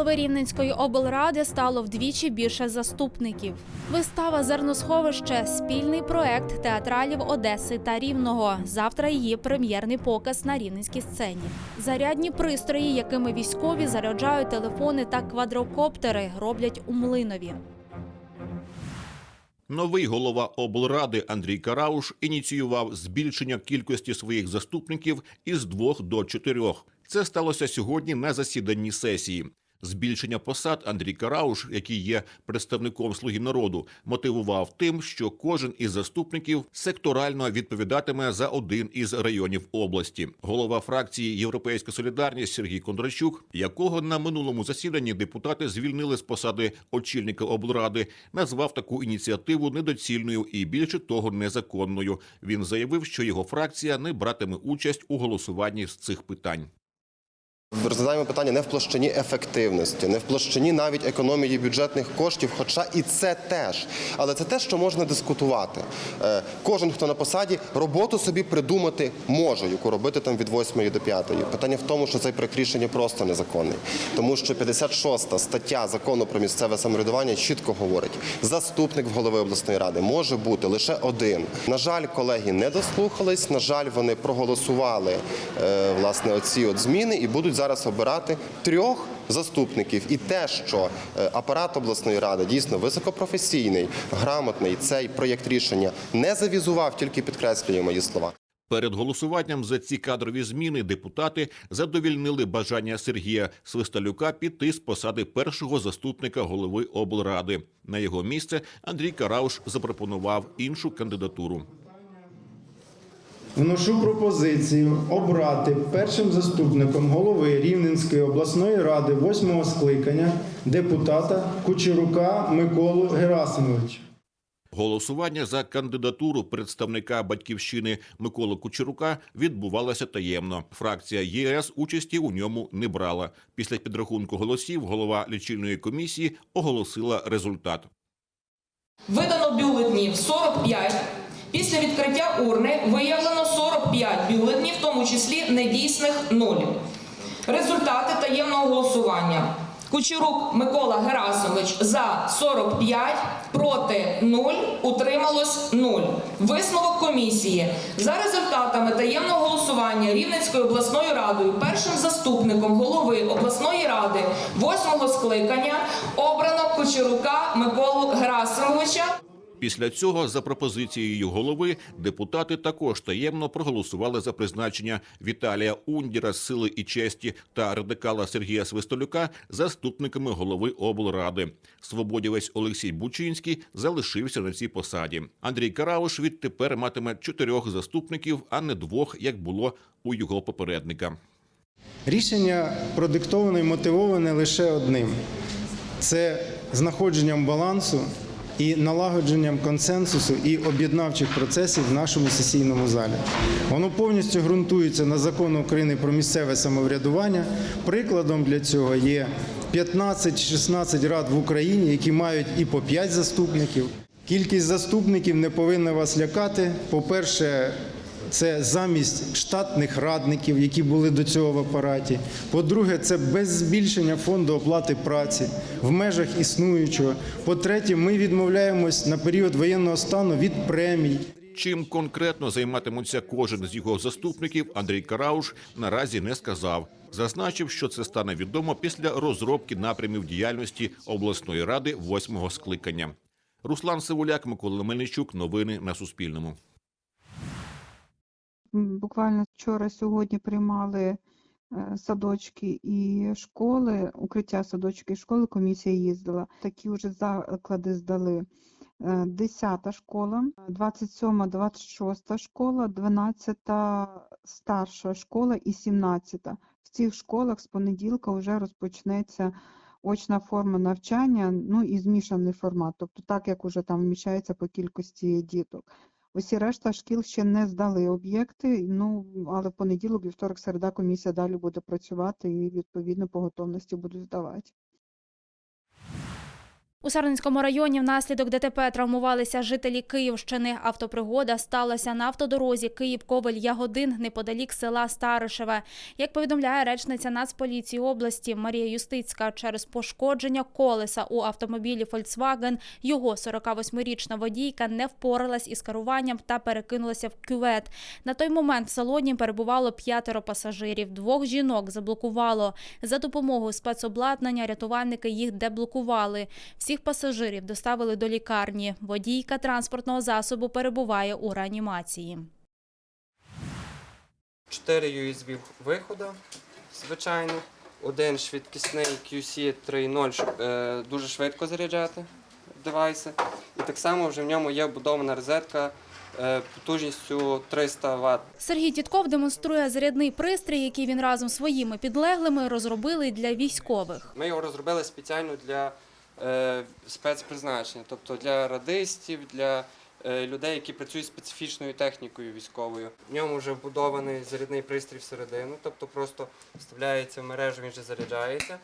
голови Рівненської облради стало вдвічі більше заступників. Вистава Зерносховище спільний проект театралів Одеси та Рівного. Завтра її прем'єрний показ на рівненській сцені. Зарядні пристрої, якими військові заряджають телефони та квадрокоптери, роблять у млинові. Новий голова облради Андрій Карауш ініціював збільшення кількості своїх заступників із двох до чотирьох. Це сталося сьогодні на засіданні сесії. Збільшення посад Андрій Карауш, який є представником слуги народу, мотивував тим, що кожен із заступників секторально відповідатиме за один із районів області. Голова фракції Європейська Солідарність Сергій Кондрачук, якого на минулому засіданні депутати звільнили з посади очільника облради, назвав таку ініціативу недоцільною і більше того незаконною. Він заявив, що його фракція не братиме участь у голосуванні з цих питань. Розглядаємо питання не в площині ефективності, не в площині навіть економії бюджетних коштів, хоча і це теж. Але це те, що можна дискутувати. Е, Кожен, хто на посаді, роботу собі придумати може, яку робити там від 8 до 5. Питання в тому, що цей проект рішення просто незаконний. Тому що 56 стаття закону про місцеве самоврядування чітко говорить, заступник голови обласної ради може бути лише один. На жаль, колеги не дослухались. На жаль, вони проголосували е, власне оці от зміни і будуть зараз обирати трьох заступників. І те, що е, апарат обласної ради дійсно високопрофесійний, грамотний, цей проєкт рішення не завізував, тільки підкреслює мої слова. Перед голосуванням за ці кадрові зміни депутати задовільнили бажання Сергія Свисталюка піти з посади першого заступника голови облради. На його місце Андрій Карауш запропонував іншу кандидатуру. Вношу пропозицію обрати першим заступником голови Рівненської обласної ради восьмого скликання депутата Кучерука Миколу Герасимовича. Голосування за кандидатуру представника батьківщини Миколи Кучерука відбувалося таємно. Фракція ЄС участі у ньому не брала. Після підрахунку голосів голова лічильної комісії оголосила результат. Видано бюлетнів 45. Після відкриття урни виявлено 45 бюлетнів, в тому числі недійсних 0. Результати таємного голосування. Кучерук Микола Герасович за 45, проти 0, утрималось 0. Висновок комісії. За результатами таємного голосування Рівненською обласною радою першим заступником голови обласної ради 8 скликання обрано Кучерука Миколу Герасимовича. Після цього, за пропозицією голови, депутати також таємно проголосували за призначення Віталія Ундіра з сили і честі та радикала Сергія Свистолюка заступниками голови облради. Свободівець Олексій Бучинський залишився на цій посаді. Андрій Карауш відтепер матиме чотирьох заступників, а не двох, як було у його попередника. Рішення продиктоване і мотивоване лише одним: це знаходженням балансу і налагодженням консенсусу і об'єднавчих процесів в нашому сесійному залі. Воно повністю ґрунтується на закону України про місцеве самоврядування. Прикладом для цього є 15-16 рад в Україні, які мають і по 5 заступників. Кількість заступників не повинна вас лякати. По-перше, це замість штатних радників, які були до цього в апараті. По-друге, це без збільшення фонду оплати праці в межах існуючого. По-третє, ми відмовляємось на період воєнного стану від премій. Чим конкретно займатимуться кожен з його заступників, Андрій Карауш наразі не сказав. Зазначив, що це стане відомо після розробки напрямів діяльності обласної ради восьмого скликання. Руслан Сивуляк, Микола Мельничук. Новини на Суспільному. Буквально вчора сьогодні приймали е, садочки і школи, укриття садочки і школи, комісія їздила. Такі вже заклади здали. Е, 10 школа, 27, 26 школа, 12 старша школа і 17. В цих школах з понеділка вже розпочнеться очна форма навчання, ну і змішаний формат, тобто так, як уже там вміщається по кількості діток. Усі решта шкіл ще не здали об'єкти, ну але в понеділок, вівторок, середа комісія далі буде працювати і відповідно по готовності будуть здавати. У Сарненському районі внаслідок ДТП травмувалися жителі Київщини. Автопригода сталася на автодорозі Київ-Ковель-Ягодин неподалік села Старишеве. Як повідомляє речниця Нацполіції області Марія Юстицька, через пошкодження колеса у автомобілі Volkswagen його 48-річна водійка не впоралась із керуванням та перекинулася в кювет. На той момент в салоні перебувало п'ятеро пасажирів. Двох жінок заблокувало. За допомогою спецобладнання рятувальники їх деблокували. Всіх пасажирів доставили до лікарні. Водійка транспортного засобу перебуває у реанімації. 4 USB виходу звичайних, один швидкісний QC 3.0, щоб е, дуже швидко заряджати девайси. І так само вже в ньому є вбудована розетка е, потужністю 300 Вт. Сергій Тітков демонструє зарядний пристрій, який він разом з своїми підлеглими розробили для військових. Ми його розробили спеціально для спецпризначення, тобто для радистів, для е, людей, які працюють специфічною технікою військовою. В ньому вже вбудований зарядний пристрій всередину, тобто просто вставляється в мережу, він вже заряджається.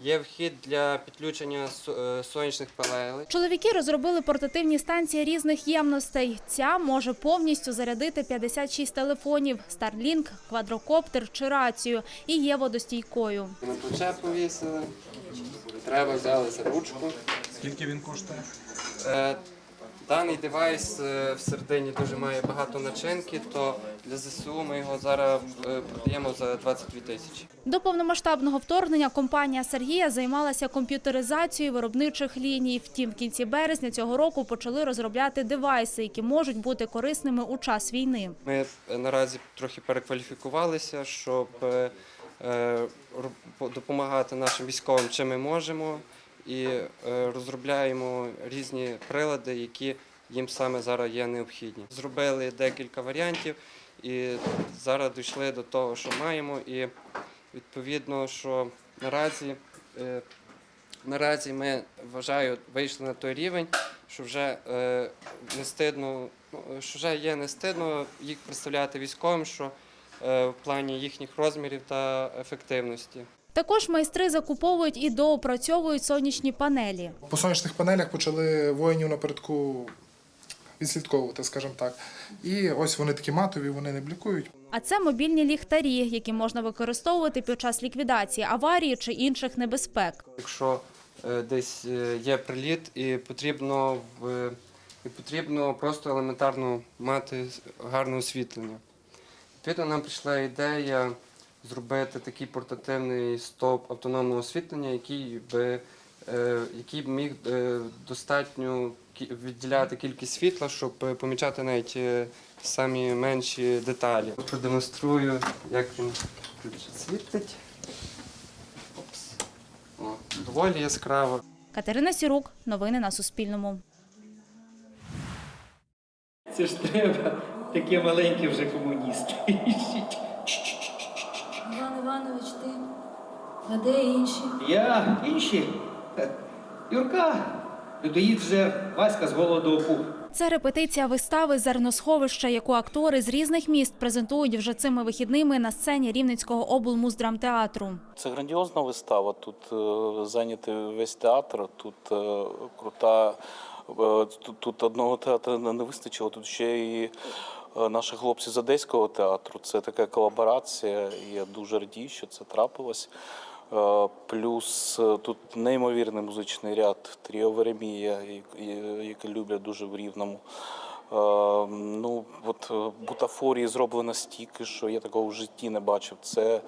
Є вхід для підключення е, сонячних панелей. Чоловіки розробили портативні станції різних ємностей. Ця може повністю зарядити 56 телефонів, Starlink, квадрокоптер чи рацію і є водостійкою. На плече повісили. Треба взяли за ручку. Скільки він коштує? Е, Даний девайс е, всередині дуже має багато начинки, то для ЗСУ ми його зараз е, продаємо за 22 тисячі. До повномасштабного вторгнення компанія Сергія займалася комп'ютеризацією виробничих ліній. Втім, в кінці березня цього року почали розробляти девайси, які можуть бути корисними у час війни. Ми е, наразі трохи перекваліфікувалися, щоб е, допомагати нашим військовим, чим ми можемо, і е, розробляємо різні прилади, які їм саме зараз є необхідні. Зробили декілька варіантів і зараз дійшли до того, що маємо, і відповідно, що наразі. е, Наразі ми вважаю, вийшли на той рівень, що вже е, не стидно, ну, що вже є не стидно їх представляти військовим, що е, в плані їхніх розмірів та ефективності. Також майстри закуповують і доопрацьовують сонячні панелі. По сонячних панелях почали воїнів напередку відслідковувати, скажімо так. І ось вони такі матові, вони не блікують. А це мобільні ліхтарі, які можна використовувати під час ліквідації аварії чи інших небезпек. Якщо е, десь е, є приліт і потрібно в і потрібно просто елементарно мати гарне освітлення. Відповідно, нам прийшла ідея зробити такий портативний стовп автономного освітлення, який би е, який б міг е, достатньо відділяти кількість світла, щоб помічати навіть е, самі менші деталі. Продемонструю, як він тут світить. Опс. О, доволі яскраво. Катерина Сірук, новини на Суспільному. Це ж треба. Таке маленьке вже комуністи. Іван Іванович, ти. А де інші? Я інші. Юрка. Людоїд вже Васька з голоду опух. Це репетиція вистави Зерносховища, яку актори з різних міст презентують вже цими вихідними на сцені Рівненського облмуздрамтеатру. Це грандіозна вистава. Тут е, зайнятий весь театр. Тут е, крута. е, Тут, одного театру не вистачило. Тут ще і наші хлопці з одеського театру. Це така колаборація. І я дуже радію, що це трапилось. Е, Плюс е, тут неймовірний музичний ряд Тріо Веремія, який люблять дуже в рівному. Е, Ну, от е, бутафорії зроблено стільки, що я такого в житті не бачив. Це,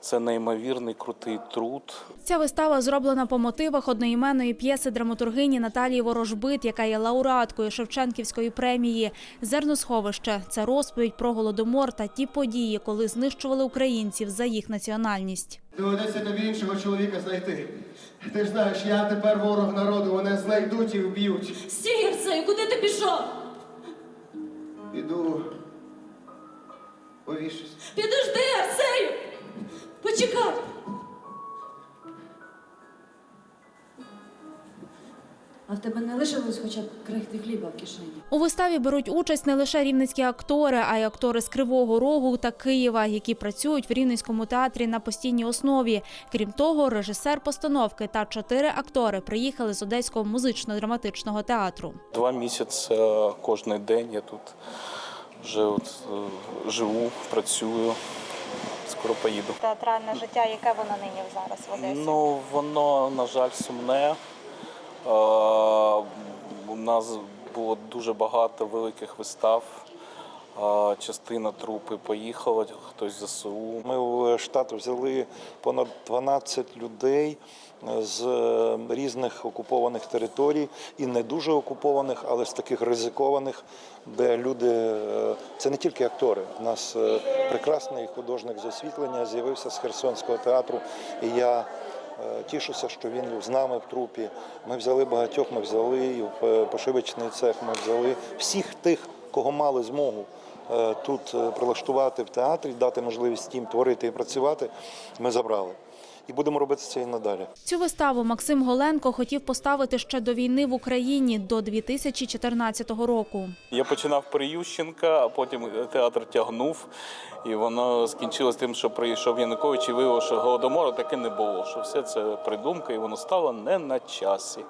це неймовірний крутий труд. Ця вистава зроблена по мотивах одноіменної п'єси драматургині Наталії Ворожбит, яка є лауреаткою Шевченківської премії. Зерносховище це розповідь про голодомор та ті події, коли знищували українців за їх національність. Доведеться тобі іншого чоловіка знайти. Ти ж знаєш, я тепер ворог народу, мене знайдуть і вб'ють. Стій, куди ти пішов? Піду. Повішусь. Підожди, Арсею! Почекай! А в тебе не лишилось хоча б крихти хліба в кишені. У виставі беруть участь не лише рівненські актори, а й актори з Кривого Рогу та Києва, які працюють в Рівненському театрі на постійній основі. Крім того, режисер постановки та чотири актори приїхали з Одеського музично-драматичного театру. Два місяці е, кожен день я тут вже от, е, живу, працюю. Скоро поїду. Театральне життя, яке воно нині зараз в Одесі? Ну, воно, на жаль, сумне. Е, У нас було дуже багато великих вистав. Е, Частина трупи поїхала, хтось з ЗСУ. Ми в штат взяли понад 12 людей з е, різних окупованих територій і не дуже окупованих, але з таких ризикованих, де люди це не тільки актори. У нас прекрасний художник з освітлення з'явився з Херсонського театру. І я тішуся, що він з нами в трупі. Ми взяли багатьох, ми взяли в е, пошивочний цех, ми взяли всіх тих, кого мали змогу е, тут е, прилаштувати в театрі, дати можливість їм творити і працювати, ми забрали. І будемо робити це і надалі. Цю виставу Максим Голенко хотів поставити ще до війни в Україні до 2014 року. Я починав при Ющенка, а потім театр тягнув, і воно скінчилось тим, що прийшов Янукович і виявив, що голодомору таки не було, що все це придумка, і воно стало не на часі.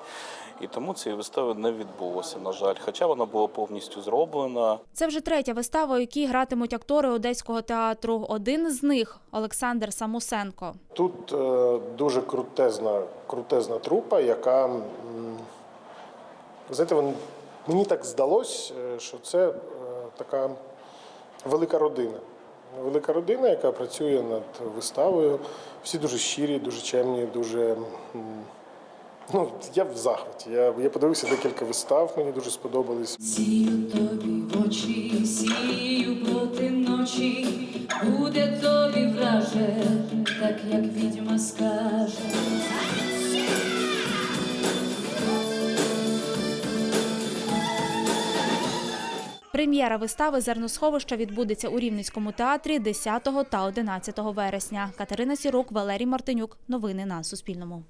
І тому цієї вистави не відбулося, на жаль. Хоча вона була повністю зроблена. Це вже третя вистава, у якій гратимуть актори Одеського театру. Один з них Олександр Самусенко. Тут е, дуже крутезна, крутезна трупа, яка, знаєте, мені так здалось, е, що це е, така велика родина. Велика родина, яка працює над виставою. Всі дуже щирі, дуже чемні, дуже. Ну, я в захваті. Я, я подивився декілька вистав, мені дуже сподобались. Сію тобі в очі, сію проти ночі, буде тобі враже, так як відьма скаже. Прем'єра вистави Зерносховища відбудеться у Рівненському театрі 10 та 11 вересня. Катерина Сірук, Валерій Мартинюк. Новини на Суспільному.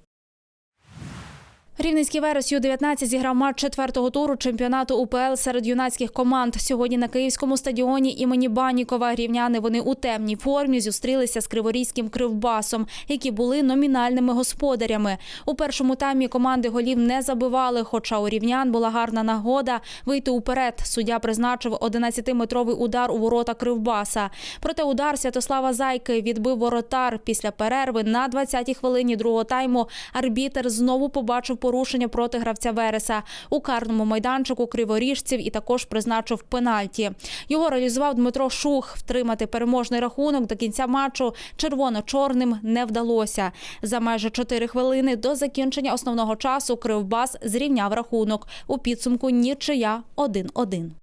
Рівненський Верес Ю-19 зіграв матч четвертого туру чемпіонату УПЛ серед юнацьких команд. Сьогодні на Київському стадіоні імені Банікова рівняни вони у темній формі зустрілися з Криворізьким Кривбасом, які були номінальними господарями. У першому таймі команди голів не забивали, хоча у рівнян була гарна нагода вийти уперед. Суддя призначив 11-метровий удар у ворота Кривбаса. Проте удар Святослава Зайки відбив воротар. Після перерви на 20-й хвилині другого тайму арбітер знову побачив порушення проти гравця Вереса у карному майданчику криворіжців і також призначив пенальті. Його реалізував Дмитро Шух. Втримати переможний рахунок до кінця матчу червоно-чорним не вдалося. За майже 4 хвилини до закінчення основного часу Кривбас зрівняв рахунок. У підсумку нічия 1-1.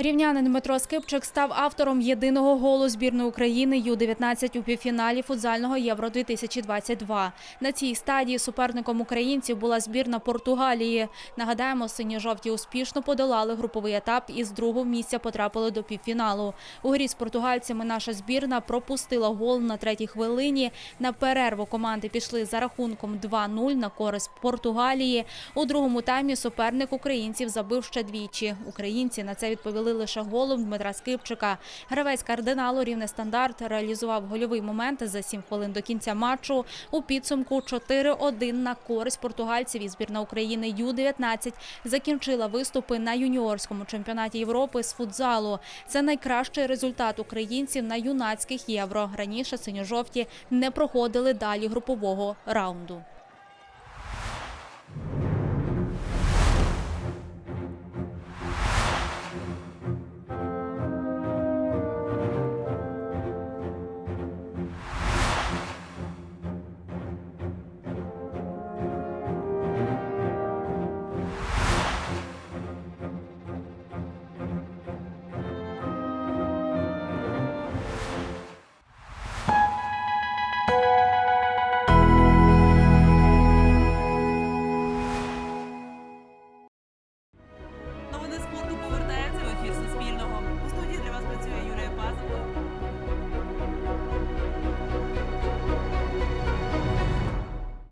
Рівнянин Дмитро Скипчик став автором єдиного голу збірної України Ю-19 у півфіналі футзального Євро 2022. На цій стадії суперником українців була збірна Португалії. Нагадаємо, сині-жовті успішно подолали груповий етап і з другого місця потрапили до півфіналу. У грі з португальцями наша збірна пропустила гол на третій хвилині. На перерву команди пішли за рахунком 2-0 на користь Португалії. У другому таймі суперник українців забив ще двічі. Українці на це відповіли лише голом Дмитра Скипчика. Гравець кардиналу рівне стандарт реалізував гольовий момент за 7 хвилин до кінця матчу. У підсумку 4-1 на користь португальців і збірна України Ю-19 закінчила виступи на юніорському чемпіонаті Європи з футзалу. Це найкращий результат українців на юнацьких євро. Раніше синьо-жовті не проходили далі групового раунду.